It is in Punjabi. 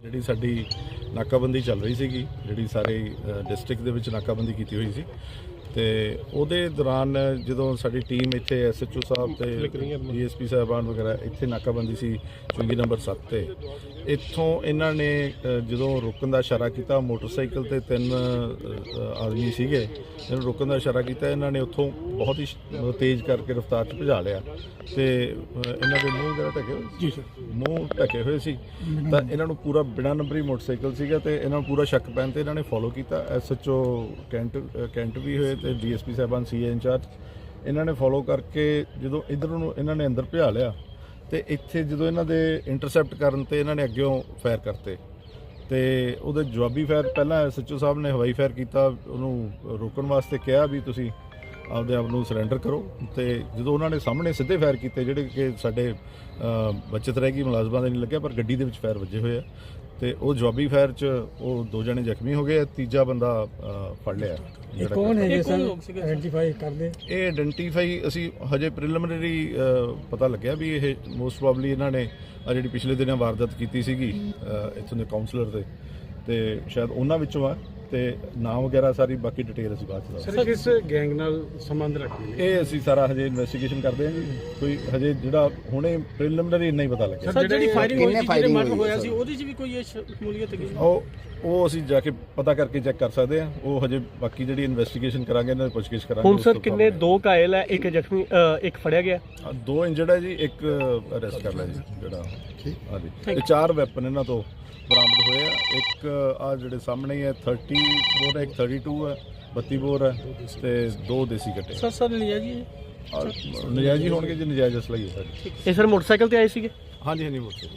ਜਿਹੜੀ ਸਾਡੀ ਨਾਕਾਬੰਦੀ ਚੱਲ ਰਹੀ ਸੀਗੀ, ਜਿਹੜੀ ਸਾਰੇ ਡਿਸਟ੍ਰਿਕਟ ਦੇ ਵਿੱਚ ਨਾਕਾਬੰਦੀ ਕੀਤੀ ਹੋਈ ਸੀ। ਤੇ ਉਹਦੇ ਦੌਰਾਨ ਜਦੋਂ ਸਾਡੀ ਟੀਮ ਇੱਥੇ ਐਸਐਚਓ ਸਾਹਿਬ ਤੇ ਡੀਐਸਪੀ ਸਾਹਿਬਾਨ ਵਗੈਰਾ ਇੱਥੇ ਨਾਕਾਬੰਦੀ ਸੀ ਚੁੰਗੀ ਨੰਬਰ 7 ਤੇ, ਇੱਥੋਂ ਇਹਨਾਂ ਨੇ ਜਦੋਂ ਰੁਕਣ ਦਾ ਇਸ਼ਾਰਾ ਕੀਤਾ, ਮੋਟਰਸਾਈਕਲ ਤੇ ਤਿੰਨ ਆਦਮੀ ਸੀਗੇ, ਇਹਨਾਂ ਰੁਕਣ ਦਾ ਇਸ਼ਾਰਾ ਕੀਤਾ, ਇਹਨਾਂ ਨੇ ਉੱਥੋਂ ਬਹੁਤ ਹੀ ਤੇਜ਼ ਕਰਕੇ ਰਫ਼ਤਾਰ 'ਚ ਭਜਾ ਲਿਆ ਤੇ ਇਹਨਾਂ ਦੇ ਮੂੰਹ ਵਗੈਰਾ ਢਕੇ ਹੋਏ? ਜੀ ਸਰ। ਮੂੰਹ ਢਕੇ ਹੋਏ ਸੀ। ਤਾਂ ਇਹਨਾਂ ਨੂੰ ਪੂਰਾ ਬਿਨਾ ਨੰਬਰੀ ਮੋਟਰਸਾਈਕਲ ਸੀਗਾ ਤੇ ਇਹਨਾਂ ਨੂੰ ਪੂਰਾ ਸ਼ੱਕ ਪੈਣ ਤੇ ਇਹਨਾਂ ਨੇ ਫੋਲੋ ਕੀਤਾ। ਐਸਐਚਓ ਕੈਂਟ ਕੈਂਟ ਵੀ ਹੋਏ ਤੇ ਡੀਐਸਪੀ ਸਾਹਿਬਾਨ ਸੀਏ ਇੰਚਾਰਜ ਇਹਨਾਂ ਨੇ ਫੋਲੋ ਕਰਕੇ ਜਦੋਂ ਇਧਰ ਨੂੰ ਇਹਨਾਂ ਨੇ ਅੰਦਰ ਭਜਾ ਲਿਆ ਤੇ ਇੱਥੇ ਜਦੋਂ ਇਹਨਾਂ ਦੇ ਇੰਟਰਸੈਪਟ ਕਰਨ ਤੇ ਇਹਨਾਂ ਨੇ ਅੱਗਿਓਂ ਫਾਇਰ ਕਰਤੇ। ਤੇ ਉਹਦੇ ਜਵਾਬੀ ਫਾਇਰ ਪਹਿਲਾਂ ਐਸਐਚਓ ਸਾਹਿਬ ਨੇ ਹਵਾਈ ਫਾਇਰ ਕੀਤਾ ਉਹਨੂੰ ਰੋਕਣ ਵਾਸਤੇ ਕਿਹਾ ਵੀ ਤੁਸੀਂ ਆਪਦੇ ਆਪ ਨੂੰ ਸਰੈਂਡਰ ਕਰੋ ਤੇ ਜਦੋਂ ਉਹਨਾਂ ਨੇ ਸਾਹਮਣੇ ਸਿੱਧੇ ਫਾਇਰ ਕੀਤੇ ਜਿਹੜੇ ਕਿ ਸਾਡੇ ਬਚਤ ਰਹਿ ਗਈ ਮੁਲਾਜ਼ਮਾਂ ਦੇ ਨਹੀਂ ਲੱਗਿਆ ਪਰ ਗੱਡੀ ਦੇ ਵਿੱਚ ਫਾਇਰ ਵੱਜੇ ਹੋਏ ਆ। ਤੇ ਉਹ ਜਵਾਬੀ ਫਾਇਰ 'ਚ ਉਹ ਦੋ ਜਣੇ ਜ਼ਖਮੀ ਹੋ ਗਏ ਆ, ਤੀਜਾ ਬੰਦਾ ਫੜ ਲਿਆ। ਇਹ ਕੌਣ। ਹੈਗੇ ਸਰ ਆਇਡੈਂਟੀਫਾਈ ਕਰਦੇ? ਇਹ ਆਇਡੈਂਟੀਫਾਈ ਅਸੀਂ ਹਜੇ ਪ੍ਰੀਲਿਮਿਨਰੀ ਪਤਾ ਲੱਗਿਆ ਵੀ ਇਹ ਮੋਸਟ ਪ੍ਰੋਬਬਲੀ ਇਹਨਾਂ ਨੇ ਆ ਜਿਹੜੀ ਪਿਛਲੇ ਦਿਨਾਂ ਵਾਰਦਾਤ ਕੀਤੀ ਸੀਗੀ ਇੱਥੋਂ ਦੇ ਕਾਉਂਸਲਰ ਦੇ ਤੇ ਸ਼ਾਇਦ ਉਹਨਾਂ ਵਿੱਚੋਂ ਆ। ਤੇ ਨਾਮ ਵਗੈਰਾ ਸਾਰੀ ਬਾਕੀ ਡਿਟੇਲ ਅਸੀਂ ਬਾਅਦ ਚ ਦੱਸਾਂਗੇ। ਸਰ ਕਿਸ ਗੈਂਗ ਨਾਲ ਸੰਬੰਧ ਰੱਖਦੇ ਨੇ? ਇਹ ਅਸੀਂ ਸਾਰਾ ਹਜੇ ਇਨਵੈਸਟੀਗੇਸ਼ਨ ਕਰਦੇ ਹਾਂ ਜੀ। ਕੋਈ ਹਜੇ ਜਿਹੜਾ ਹੁਣੇ ਪ੍ਰੀਲਿਮਿਨਰੀ ਇੰਨਾ ਹੀ ਪਤਾ ਲੱਗਿਆ। ਸਰ ਜਿਹੜੀ ਫਾਇਰਿੰਗ ਹੋਈ ਸੀ ਜਿਹੜੇ ਮਰਡਰ ਹੋਇਆ? ਸੀ ਉਹਦੇ 'ਚ ਵੀ ਕੋਈ ਇਹ ਸ਼ਮੂਲੀਅਤ ਹੈਗੀ? ਉਹ ਉਹ ਅਸੀਂ ਜਾ ਕੇ ਪਤਾ ਕਰਕੇ ਚੈੱਕ ਕਰ ਸਕਦੇ ਹਾਂ। ਉਹ ਹਜੇ ਬਾਕੀ ਜਿਹੜੀ ਇਨਵੈਸਟੀਗੇਸ਼ਨ ਕਰਾਂਗੇ ਇਹਨਾਂ ਦੀ ਪੁੱਛਗਿੱਛ ਕਰਾਂਗੇ ਹੁਣ ਸਰ ਕਿੰਨੇ। ਦੋ ਘਾਇਲ ਹੈ ਇੱਕ ਜ਼ਖਮੀ ਇੱਕ ਫੜਿਆ ਗਿਆ? ਦੋ ਇੰਜਰਡ ਹੈ ਜੀ ਇੱਕ ਅਰੈਸਟ ਕਰ ਲਿਆ ਜੀ ਜਿਹੜਾ ਹਾਂਜੀ। ਤੇ ਚਾਰ ਵੈਪਨ ਇਹਨਾਂ ਤੋਂ ਬਰਾਮਦ ਹੋਏ ਆ। ਇੱਕ ਆ ਜਿਹੜੇ ਸਾਹਮਣੇ ਹੀ ਹੈ 30 ਬੋਰ ਹੈ ਇੱਕ 32 ਹੈ 32 ਬੋਰ ਹੈ ਤੇ ਦੋ ਦੇਸੀ ਕੱਟੇ ਸਰ ਸਰ ਲਿਆ ਜੀ ਔਰ ਨਜਾਇਜ਼ ਹੀ ਹੋਣਗੇ ਜੀ ਨਜਾਇਜ਼ ਅਸਲਾ ਹੀ ਇਹ ਸਰ ਮੋਟਰਸਾਈਕਲ ਤੇ ਆਏ ਸੀਗੇ? ਹਾਂਜੀ ਹਾਂਜੀ ਮੁੱਛੇ